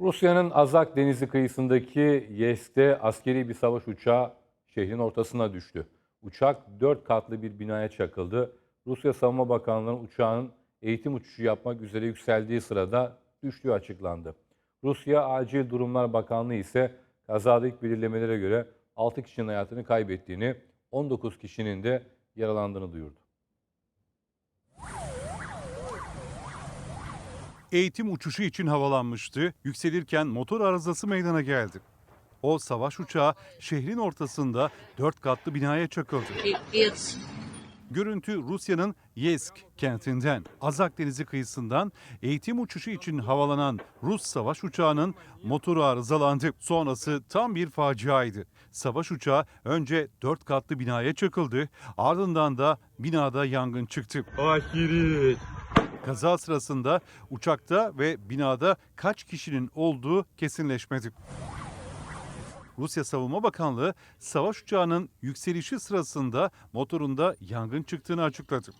Rusya'nın Azak denizi kıyısındaki Yeysk'te askeri bir savaş uçağı şehrin ortasına düştü. Uçak dört katlı bir binaya çakıldı. Rusya Savunma Bakanlığı'nın uçağın eğitim uçuşu yapmak üzere yükseldiği sırada düştüğü açıklandı. Rusya Acil Durumlar Bakanlığı ise kazadaki belirlemelere göre 6 kişinin hayatını kaybettiğini, 19 kişinin de yaralandığını duyurdu. eğitim uçuşu için havalanmıştı. Yükselirken motor arızası meydana geldi. O savaş uçağı şehrin ortasında dört katlı binaya çakıldı. Görüntü Rusya'nın Yesk kentinden Azak Denizi kıyısından eğitim uçuşu için havalanan Rus savaş uçağının motoru arızalandı. Sonrası tam bir faciaydı. Savaş uçağı önce dört katlı binaya çakıldı ardından da binada yangın çıktı. Ahiret. Kaza sırasında uçakta ve binada kaç kişinin olduğu kesinleşmedi. Rusya Savunma Bakanlığı savaş uçağının yükselişi sırasında motorunda yangın çıktığını açıkladı.